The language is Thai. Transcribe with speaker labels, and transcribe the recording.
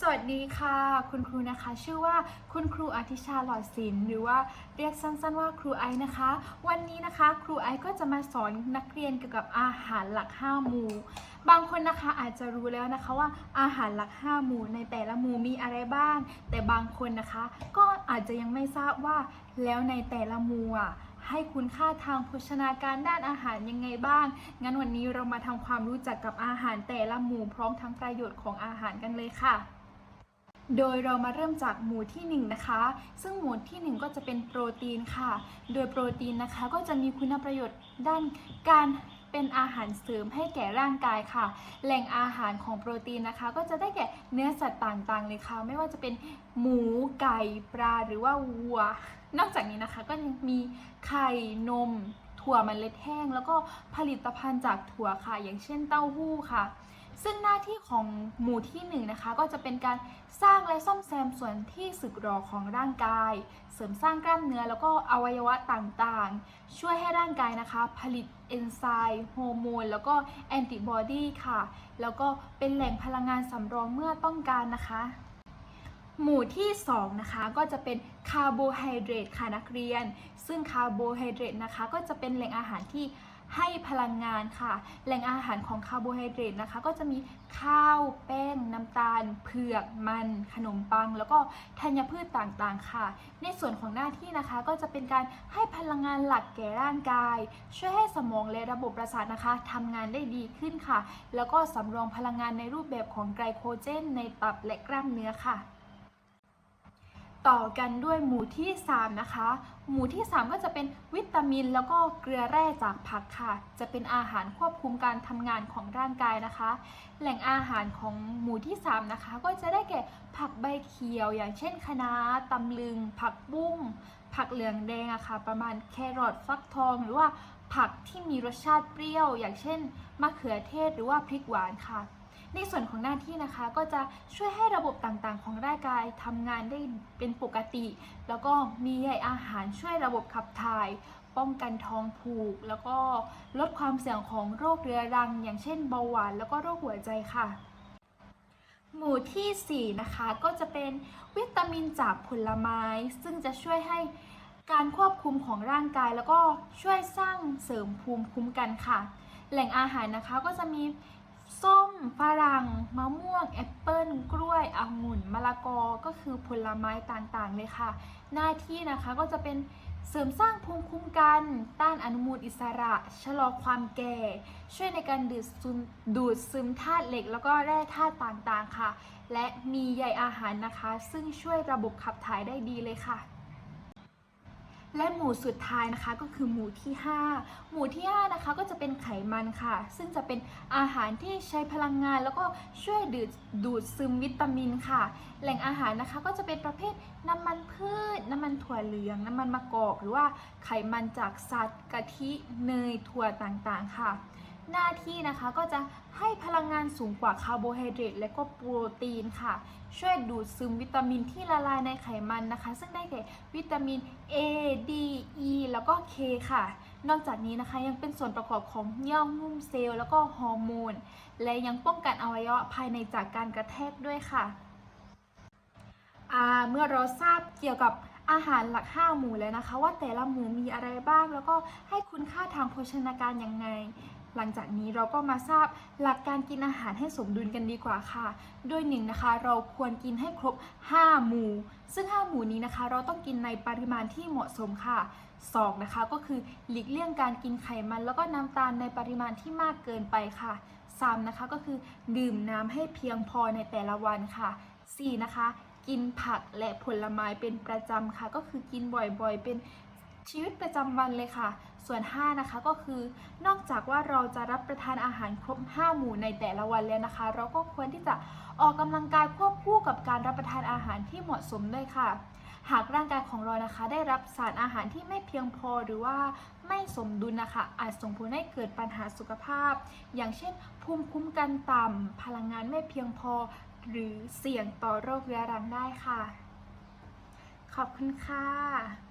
Speaker 1: สวัสดีค่ะ คุณครูนะคะ ชื่อว่าคุณครูอาทิชาหลอดศิลป์หรือว่าเรียกสั้นๆว่าครูไอนะคะ วันนี้นะคะครูไอก็จะมาสอนนักเรียนเกี่ยวกับอาหารหลัก 5 หมู่ บางคนนะคะอาจจะรู้แล้วนะคะว่าอาหารหลัก 5 หมู่ในแต่ละหมู่มีอะไรบ้าง แต่บางคนนะคะ ก็อาจจะยังไม่ทราบว่าแล้วในแต่ละหมู่อะให้คุณค่าทางโภชนาการด้านอาหารยังไงบ้าง งั้นวันนี้เรามาทำความรู้จักกับอาหารแต่ละหมู่พร้อมทั้งประโยชน์ของอาหารกันเลยค่ะ โดยเรามาเริ่มจากหมู่ที่1นะคะ ซึ่งหมู่ที่ 1 ก็จะเป็นโปรตีนค่ะ โดยโปรตีนนะคะก็จะมีคุณประโยชน์ด้านการเป็นอาหารเสริมให้แก่ร่างกายค่ะ แหล่งอาหารของโปรตีนนะคะ ก็จะได้แก่เนื้อสัตว์ต่างๆเลยค่ะ ไม่ว่าจะเป็นหมูไก่ปลาหรือว่าวัว นอกจากนี้นะคะก็ยังมีไข่นม ถั่วมเมล็ดแห้ง แล้วก็ผลิตภัณฑ์จากถั่วค่ะ อย่างเช่นเต้าหู้ค่ะ ซึ่งหน้าที่ของหมู่ที่1นงนะคะก็จะเป็นการสร้างและซ่อมแซมส่วนที่สึกหรอของร่างกาย เสริมสร้างกล้ามเนื้อแล้วก็อวัยวะต่างๆ ช่วยให้ร่างกายนะคะ ผลิตเอนไซม์ฮอร์โมนแล้วก็แอนติบอดีค่ะ แล้วก็เป็นแหล่งพลังงานสำรองเมื่อต้องการนะคะหมู่ที่2นะคะก็จะเป็นคาร์โบไฮเดรตค่ะนักเรียน ซึ่งคาร์โบไฮเดรตนะคะก็จะเป็นแหล่งอาหารที่ ให้พลังงานค่ะ แหล่งอาหารของคาร์โบไฮเดรตนะคะ ก็จะมีข้าวแป้งน้ำตาล เผือกมันขนมปัง แล้วก็ธัญพืชต่างๆ ค่ะ ในส่วนของหน้าที่นะคะก็จะเป็นการให้พลังงานหลักแก่ร่างกาย ช่วยให้สมองและระบบประสาทนะคะทำงานได้ดีขึ้นค่ะ แล้วก็สำรองพลังงานในรูปแบบของไกลโคเจน ในตับและกล้ามเนื้อค่ะ ต่อกันด้วยหมู่ที่ 3 นะคะ หมู่ที่ 3 ก็จะเป็นวิตามิน แล้วก็เกลือแร่จากผักค่ะ จะเป็นอาหารควบคุมการทำงานของร่างกายนะคะ แหล่งอาหารของหมู่ที่ 3 นะคะ ก็จะได้แก่ผักใบเขียว อย่างเช่นคะน้าตำลึง ผักบุ้ง ผักเหลืองแดงอะค่ะ ประมาณแครอทฟักทอง หรือว่าผักที่มีรสชาติเปรี้ยว อย่างเช่นมะเขือเทศหรือว่าพริกหวานค่ะ ในส่วนของหน้าที่นะคะก็จะช่วยให้ระบบต่างๆ ของร่างกายทำงานได้เป็นปกติ แล้วก็มีใยอาหารช่วยระบบขับถ่าย ป้องกันท้องผูก แล้วก็ลดความเสี่ยงของโรคเรื้อรัง อย่างเช่นเบาหวานแล้วก็โรคหัวใจค่ะ หมู่ทีสี่4 นะคะก็จะเป็นวิตามินจากผลไม้ ซึ่งจะช่วยให้การควบคุมของร่างกายแล้วก็ช่วยสร้างเสริมภูมิคุ้มกันค่ะ แหล่งอาหารนะคะก็จะมี ส้มฝรั่งมะม่วง แอปเปิ้ลกล้วยองุ่นมะละกอก็คือผลไม้ต่างๆเลยค่ะ หน้าที่นะคะก็จะเป็นเสริมสร้างภูมิคุ้มกัน ต้านอนุมูลอิสระ ชะลอความแก่ ช่วยในการดูดซึมดูดซึมธาตุเหล็ก แล้วก็แร่ธาตุต่างๆค่ะ และมีใยอาหารนะคะ ซึ่งช่วยระบบขับถ่ายได้ดีเลยค่ะ และหมู่สุดท้ายนะคะก็คือหมู่ที่ 5 หมู่ที่5นะคะก็จะเป็นไขมันค่ะ ซึ่งจะเป็นอาหารที่ใช้พลังงาน แล้วก็ช่วยดูดดูดซึมวิตามินค่ะ แหล่งอาหารนะคะก็จะเป็นประเภทน้ำมันพืช น้ำมันถั่วเหลือง น้ำมันมะกอก หรือว่าไขมันจากสัตว์กะทิเนยถั่วต่างๆค่ะ หน้าที่นะคะก็จะให้พลังงานสูงกว่าคาร์โบไฮเดรตและก็โปรตีนค่ะ ช่วยดูดซึมวิตามินที่ละลายในไขมันนะคะ ซึ่งได้แก่วิตามิน A D E แล้วก็ K ค่ะ นอกจากนี้นะคะยังเป็นส่วนประกอบของเยื่อหุ้มเซลล์แล้วก็ฮอร์โมน และยังป้องกันอวัยวะภายในจากการกระแทกด้วยค่ะเมื่อเราทราบเกี่ยวกับอาหารหลัก 5 หมู่แล้วนะคะ ว่าแต่ละหมู่มีอะไรบ้าง แล้วก็ให้คุณค่าทางโภชนาการยังไง หลังจากนี้เราก็มาทราบหลักการกินอาหารให้สมดุลกันดีกว่าค่ะ โดยหนึ่งนะคะ เราควรกินให้ครบ 5 หมู่ ซึ่ง 5 หมู่นี้นะคะ เราต้องกินในปริมาณที่เหมาะสมค่ะ 2 นะคะก็คือหลีกเลี่ยงการกินไขมัน แล้วก็น้ำตาลในปริมาณที่มากเกินไปค่ะ 3 นะคะก็คือดื่มน้ำให้เพียงพอในแต่ละวันค่ะ 4 นะคะ กินผักและผลไม้เป็นประจำค่ะ ก็คือกินบ่อยๆ เป็นชีวิตประจำวันเลยค่ะ ส่วน 5 นะคะก็คือนอกจากว่าเราจะรับประทานอาหารครบ 5 หมู่ในแต่ละวันแล้วนะคะ เราก็ควรที่จะออกกำลังกายควบคู่กับการรับประทานอาหารที่เหมาะสมด้วยค่ะ หากร่างกายของเรานะคะ ได้รับสารอาหารที่ไม่เพียงพอหรือว่าไม่สมดุลนะคะ อาจส่งผลให้เกิดปัญหาสุขภาพ อย่างเช่น ภูมิคุ้มกันต่ำพลังงานไม่เพียงพอ หรือเสี่ยงต่อโรคเรื้อรังได้ค่ะ ขอบคุณค่ะ